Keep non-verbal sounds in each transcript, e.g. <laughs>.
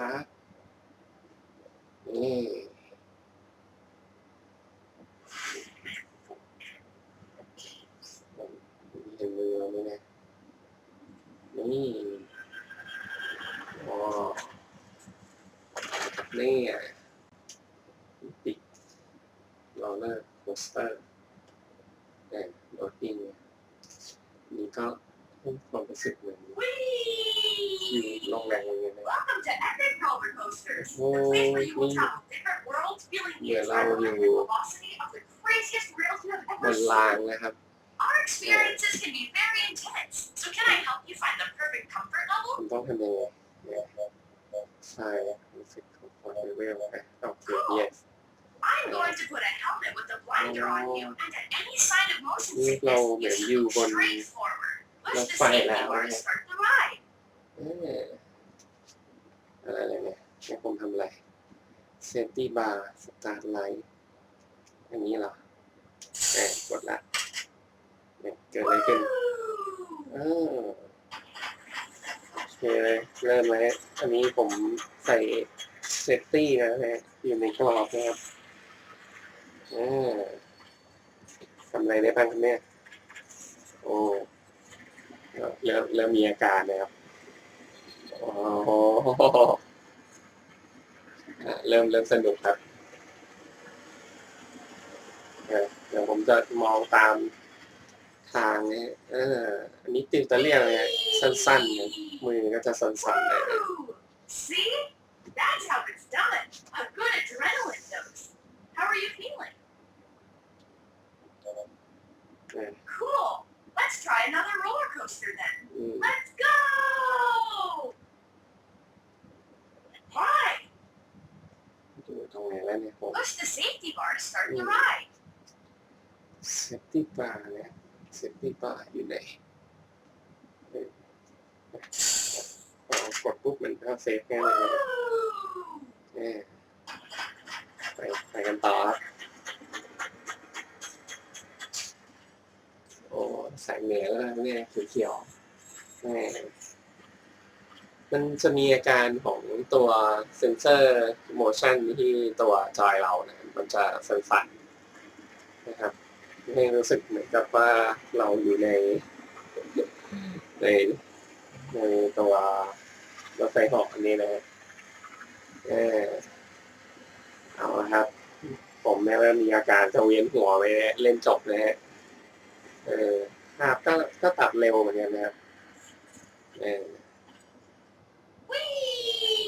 ตาร์ทนี่เห็นมือไหมเนี่ยนี่อ๋อนี่อะปิดรอเลอร์โคสเตอร์แต่โดดดิ้งเนี่ยนี่ก็ความรู้สึกเหมือน อยู่ Whee! โรงแรมเลยนะ Welcome to Epic Roller Coasters, Oh, the place where you will mm. travel different worlds, feeling the Yeah, that would adrenaline be and cool. velocity of the craziest rails you have บ ever น seen. รางนะครับ Our experiences can be very intense, so can I help you find the perfect comfort คุ level? ณต้องทำยังไงเนี่ยใช่รู้สึกของความเลเวลไปโอเค yes I'm going to put a helmet with a blinder on you, and at any sign of motion นี่เรา sickness, เหมื you อน should อยู่ move บน straight forward. Push the Let's find safety out, bar to yeah. start the อะไรเลยเนี่ยให้ผมทำอะไรเซนตี้บาร์สตาร์ทไลท์อันนี้เหรอแหมกดละเนี่ยเกิดอะไรขึ้น Woo! เอโอเคเลยเริ่มแล้วอันนี้ผมใส่เซฟตี้นะฮะอยู่ในกรอบนะครับเออทำอะไรได้บ้างครับเนี่ยโอ้เริ่มเริ่มมีอาการนะครับ โอ้โหอะเริ่มเริ่มสนุกครับอะเดี๋ยวผมจะมองตามทางเนี่ยเอออันนี้ติวตะเลียงเนี่ยสั้นๆเนี่ยมือก็จะสั้นๆเลย Woo! See? That's how it's done. A good adrenaline dose. How are you feeling? เออ Cool. Let's try another roller coaster then. อืม Let's go! Why? อยู่ต รงไหนแล้วเนี่ยผม Push the safety bar to start the Mm. ride. เซฟตี้บาร์เนี่ยเซฟตี้บาร์อยู่ไหนเออพอกดปุ๊บมันก็เซฟแค่เลยนะ Woo! เออไปไปกันต่อครับโอ้แสงเหนือแล้วนะเนี่ยเขียวๆแหม่มันจะมีอาการของ ตัวเซนเซอร์โมชันที่ตัวจอยเราเนี่ยมันจะสั่นๆนะครับให้รู้สึกเหมือนกับว่าเราอยู่ในในในตัวรถไฟหาะอันนี้นะเออเอาละครับ ผมเนี่ยเริ่มมีอาการจะเวียนหัวไปเล่นจบนะฮะเออภาพก็ก็ตัดเร็วเหมือนกันนะครับเออ Whee!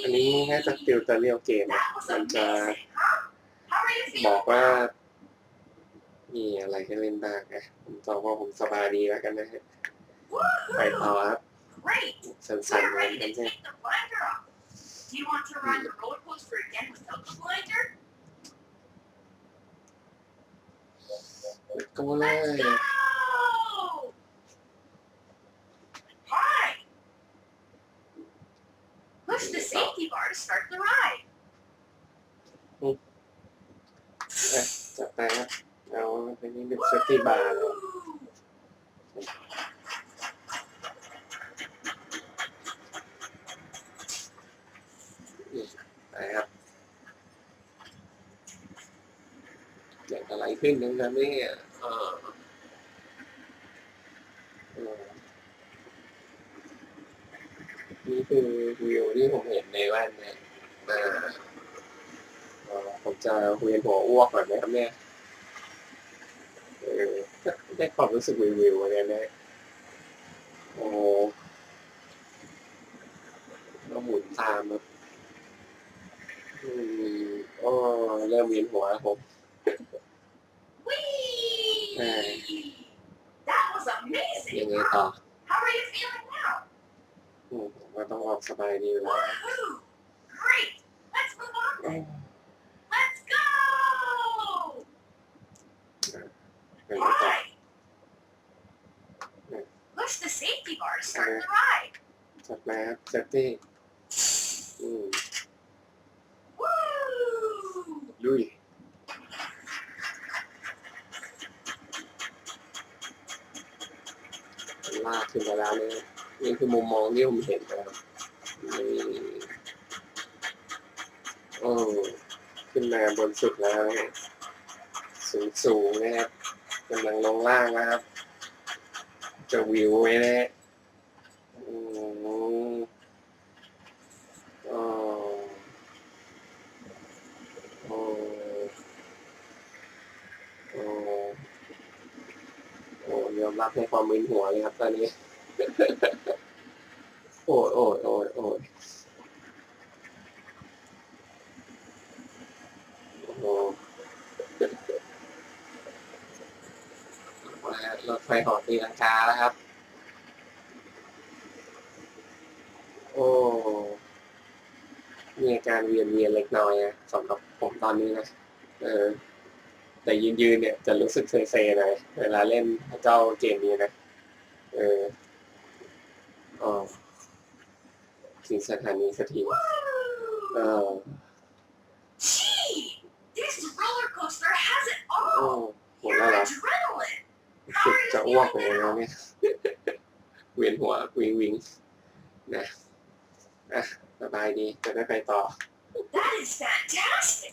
อันนี้น่าจะติวเตอร์เรียลเกมนะ That was มันจะ amazing, huh? How are you บอ feeling? กว่า มีอะไรให้เล่นบ้างนะผมตอบว่าผมสบายดีแล้วกันนะฮะไปต่อ Woohoo! ครับ Great. สั้น We're ๆเหมือน ready กัน to ใช่ take the blinder off. Do you want to ride the roller coaster again without the blinder? ก็เล Let's ย go! Hi! Push the safety bar to start the ride. จัดไปครับเอาอันนี้เป็นเซฟตี้บาร์เลย Woo! ไปครับเกิดอะไรขึ้นนะครับเนี่ยเออเออนี่คือวิวที่ผมเห็นในแว่นเนี่ยอ่าเอ่อผมจะ เวียนหัวอ้วกก่อนนะครับเนี่ยเออได้ความรู้สึกวิววิวๆเหมือนกันนะโอ้เราหมุนตามแบบอืมโอ้เริ่มเวียนหัวแล้วผม Whee! Hey. That was ยัง amazing. ไงต่อ How are you feeling now? อืมผมก็ต้องออกสบายดีอยู่แล้ว Woohoo! Great. Let's move on. เอ้ย Let's go! เป็นไงต่อ Why? Push the safety bar to start the ride. จัดมาครับเซฟตี้อืม Woo! ลุย ลากขึ้นมาแล้วเนี่ยนี่คือมุมมองที่ผมเห็นนะครับนี่โอ้ขึ้นมาบนสุดแล้วนะสูงสูงๆนะครับกำลังลงล่างนะครับ จะวิวไหมนะฮะอืมอ๋อโอ้โอ้โอ้ยอมรับในความมึนหัวเลยครับตอนนี้ โอ้ยโอ้ยโอ้ยโอ้ยโอ้โหมารถ ไฟเหอตีลังกาแล้วครับ โอ้มีอาการเวียนเวียนเล็กน้อยนะสำหรับผมตอนนี้นะเออ แต่ยืนยืนเนี่ยจะรู้สึกเซๆหน่อยเวลาเล่นเจ้าเกมนี้นะเอออ๋อถึงสถานีสักทีเออ เลยแล้วเนี่ย เวียนหัววิงวิงนะอ่ะสบายดีจะได้ไปต่อ <laughs> That is fantastic.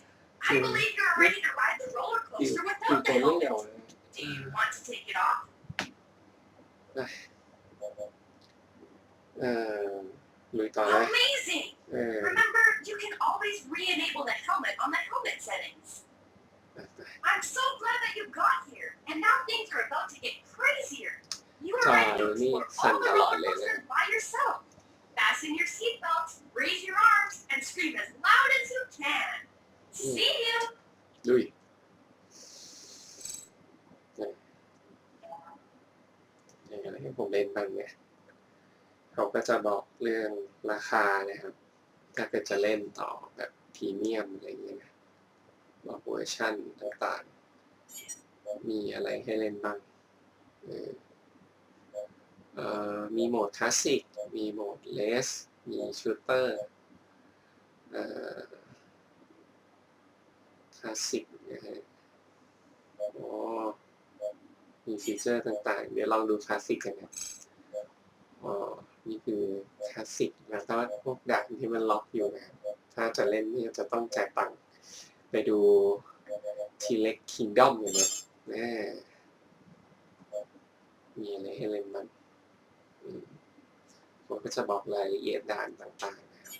I Hmm. believe you're ready to ride the roller กิน coaster กิน without ตัว the นี้ helmet. เร็วเลย Do you want to take it off? เออลุยต่อเลย Amazing. เออ Remember, you can always re-enable the helmet on the helmet settings. I'm so glad that you got here, and now things are about to get crazier. You are ready to Sorry, explore San all the Galon roller เลยนะ coasters by yourself. Fasten your seatbelts, raise your arms, and scream as loud as you can. See you. ลุยอย่างไรให้ผมเล่นบ้างเนี่ยเขาก็จะบอกเรื่องราคานะครับ ถ้าเกิดจะเล่นต่อแบบพรีเมียมอะไรอย่างเงี้ยนะบอกเวอร์ชั่นต่างๆมีอะไรให้เล่นบ้างเออเอ่อ มีโหมดคลาสสิก มีโหมดเลส มีชูเตอร์คลาสสิกนะฮะอ๋อมีฟีเจอร์ต่างๆ เดี๋ยวลองดูคลาสสิกกันนะอ๋อ นี่คือคลาสสิกแล้วก็พวกด่านที่มันล็อกอยู่นะ ถ้าจะเล่นนี่จะต้องจ่ายตังค์ไปดูทีเล็กคิงดอมอยู่นะแน่มีอะไรให้เล่นบ้าง ผมก็จะบอกรายละเอียดด่านต่างๆนะครับ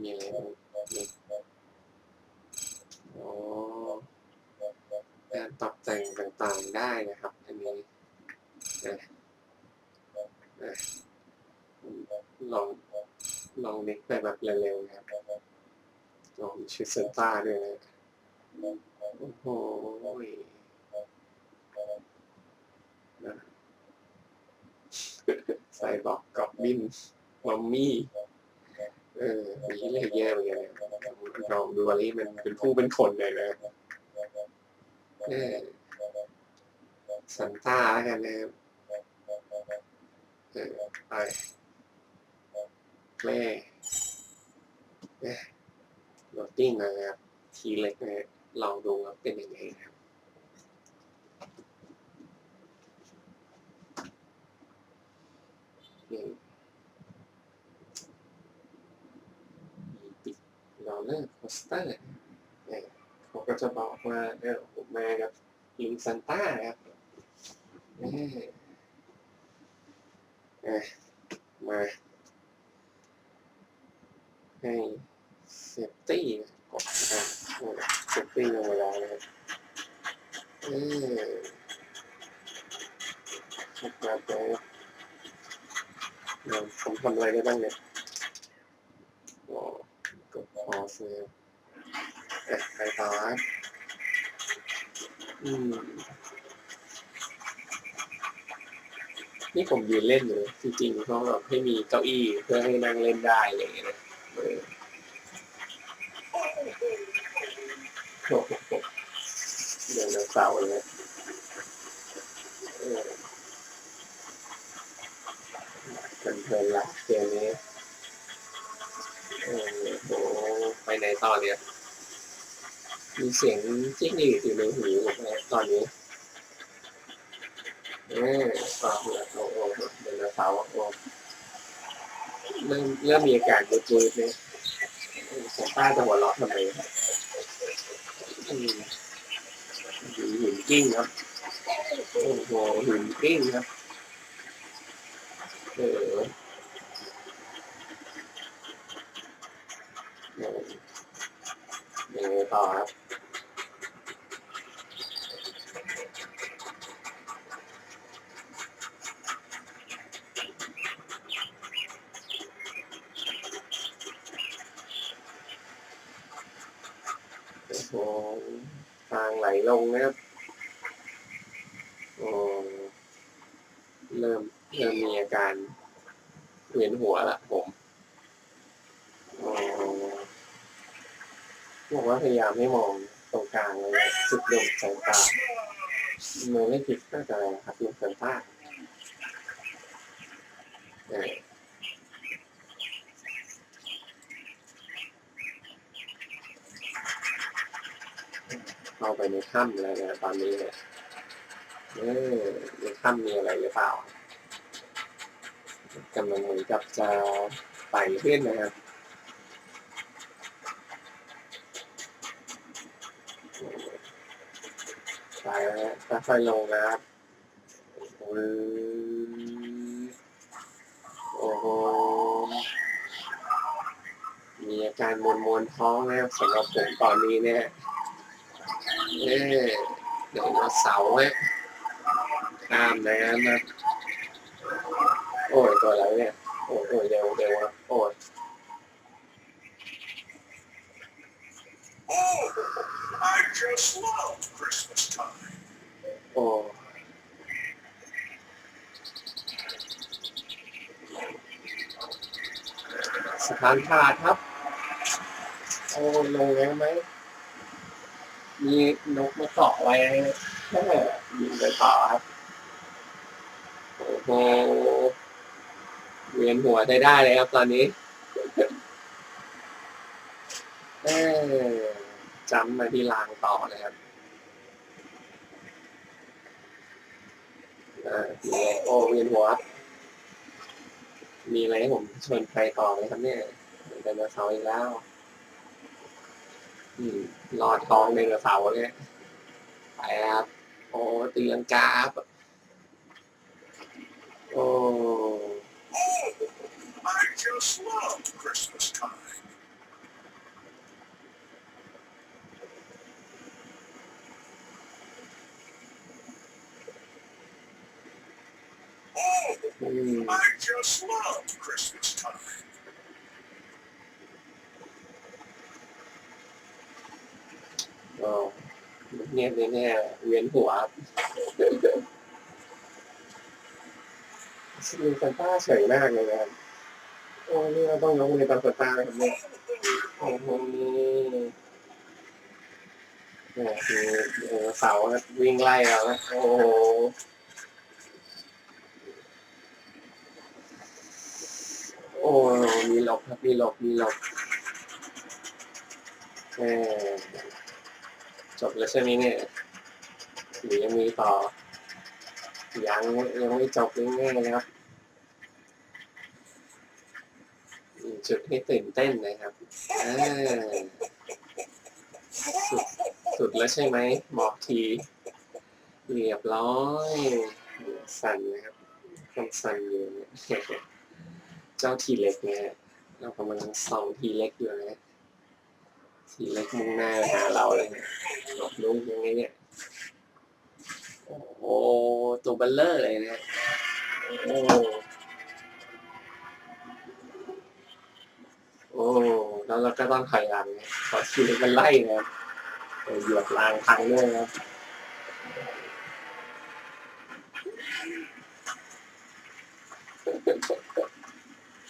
มีอะไรบ้างนี่อ๋อการตกแต่งต่างๆได้นะครับ อันนี้ลองลองนึกไปแบบเร็วๆนะครับลองชุดเซนต้าด้วยนะโอ้โหนะ ใส่บอกกอบบินมัมมี่ เออมีเรียกแย่เหมือนกันนะลองดูอะไรมันเป็นผู้เป็นคนเลยนะเออซันต้าแล้วกันนะครับเออไปแม่แม่โหลดดิ้งนะครับ ทีเล็กนะลองดูว่าเป็นยังไงครับ อืมมีปิดรอเลอร์โคสเตอร์เขาก็จะบอกว่าเออผมมากับลิงซันต้าครับมาให้เซฟตี้กดอะเซฟตี้ลงมาแล้วนะครับเออครับเลยเดี๋ยว ผมทำอะไรได้บ้างเนี่ยกดพอสเลยอะไปต่อครับอืม นี่ผมยืนเล่นอยู่จริงๆเขาแบบให้มีเก้าอี้เพื่อให้นั่งเล่นได้อะไรอย่างเงี้ยนะเออโอ้โหเดินเสาร์เลย เออเพลินละเกมนี้เออโหไปไหนต่อเนี่ยมีเสียงจิ้งหรีดอยู่ในหูผมนะตอนนี้เออปลาหัวโอ้โหเดินเสาโอ้เริ่มเริ่มมีอาการบูดบูดเนี่ยซานต้าจะหัวเราะทำไมอืมหินกิ้งครับโอ้โหหินกิ้งครับ เออเออยังไงต่อครับโอ้โหทางไหลลงนะครับโอ้เริ่ม เริ่มมีอาการเวียนหัวละผมบอกว่าพยายามไม่มองตรงกลางเลยจุดเด่นสายตามือไม่ผิดก็จะอะไรครับลูกสันต้าเออเข้าไปในถ้ำแล้วนะตอนนี้เนี่ยเออในถ้ำมีอะไรหรือเปล่า กำลังเหมือนกับจะไต่ขึ้นนะครับไปแล้วนะค่อยๆลงนะครับอืมโอ้โหมีอาการมวนมวนท้องนะครับสำหรับผมตอนนี้เนี่ยเออเดี๋ยวมาเสาร์เนี่ยข้ามน้ำนะ โอ้ยตัวอะไรเนี่ย โอ้ยโอ้ยเร็วเร็วครับโอ้ยโอ้สะพานขาดครับ โอ้ลงแรงไหม มีนกมาเกาะไว้แค่ยิงไปต่อครับ โอ้โห วียนหัวได้ได้เลยครับ ตอนนี้เอจำมาที่รางต่อเลยครับอ่ามีอะไรโอ้เวียนหัว มีอะไรให้ผมชวนไปต่อไหมครับเนี่ยเดินมาเสาร์อีกแล้วอืมรอดท้องไดโนเสาร์เนี่ยไปครับ โอ้ตีลังกาครับโอ้ Oh, I just love Christmas time. อืม I just love Christmas time. ก็เงียบๆแน่ๆเวียนหัวครับสกีซันต้าเฉยมากเลยนะครับโอ้นี่เราต้องยกมือตามซันต้าเลยครับเนี่ยโอ้โหเนี่ยคือเสาวิ่งไล่เรานะโอ้โห โอ้มีหลบครับมีหลบมีหลบเออจบแล้วใช่ไหมเนี่ยหรือยังมีต่อ ยังยังไม่จบง่ายๆนะครับจุดให้ตื่นเต้นนะครับสุดสุดแล้วใช่ไหมหมอกที เรียบร้อย สั่นนะครับต้องสั่นอยู่เนี่ย เจ้าทีเล็กนี่ยเรากำลังส่องทีเล็กอยู่นะทีเล็กมุ่งหน้าหาเราเลยเนี่ยหลบลูกยังไงเนี่ยโอ้โหตัวเบลเลอร์เลยนะโอ้โอ้แล้วเราก็ต้องถอยหลังนะขอคิวมันไล่นะครับเออเหยียบรางพังด้วยนะ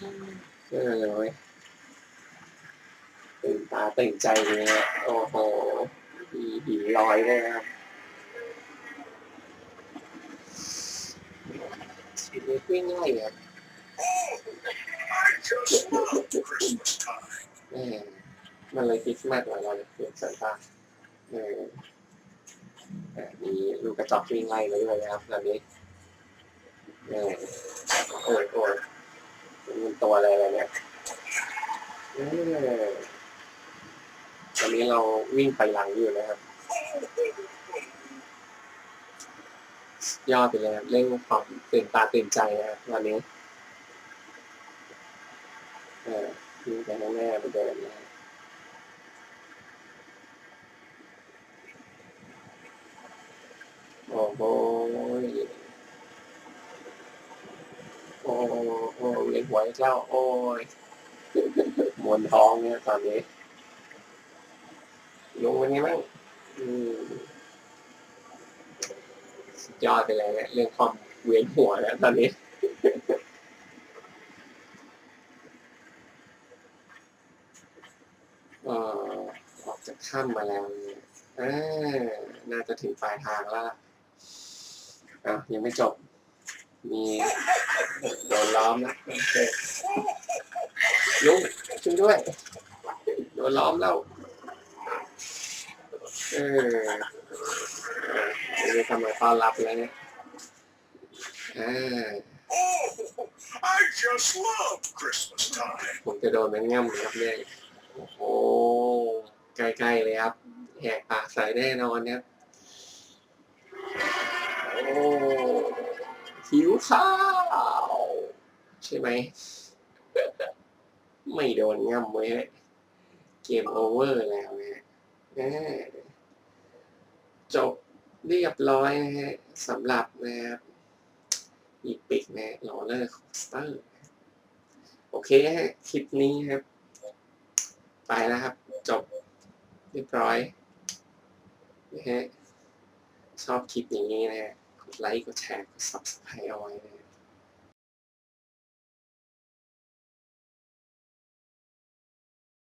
ครับเออเลยตื่นตาตื่นใจเลยนะโอ้โหมีหินลอยด้วยครับชีวิตวิ่งไล่ครับมันเลยคริสต์มาสกว่าเราเลยเปลี่ยนสันตาเออมีลูกกระจอกวิ่งไล่มาด้วยนะครับตอนนี้เออโอ้ยโอ้ย มันตัวอะไรอะไรเนี่ยตอนนี้เราวิ่งไปหลังอยู่นะครับ ยอดไปเลยเรื่องความตื่นตาตื่นใจนะครับวันนี้เออวิ่งไปข้างหน้าไปเดินนะโอ้โหโอ้โอ้ เลี้ยงหัวอีกแล้วโอ้ยมวนท้องเนี่ยตอนนี้ลงวันนี้มั้งอืมสุดยอดไปเลยเนี่ยเรื่องความเวียนหัวแล้วตอนนี้เอ่อออกจากถ้ำมาแล้วเนี่ยอ่าน่าจะถึงปลายทางแล้วอะยังไม่จบ มีโดนล้อมนะโอเคลุงช่วยด้วยโดนล้อมแล้วเอออันนี้ทำมาต้อนรับแล้วเนี่ยอ่า Oh, I just love Christmas time. ผมจะโดนมันง่ำครับเนี่ยโอ้โหใกล้ๆเลยครับแหกปากใส่แน่นอนครับโอ้ หิวข้าว ใช่ไหม ไม่โดนง่ำเว้ยเกมโอเวอร์แล้วนะฮะอ่าจบเรียบร้อยนะฮะสำหรับนะครับอีปิกนะลอเลอร์คอสเตอร์ โอเคฮะคลิปนี้ครับ ไปแล้วครับ จบเรียบร้อยนะฮะชอบคลิปอย่างนี้นะฮะ ไลค์กดแชร์กด subscribe เอาไว้นะ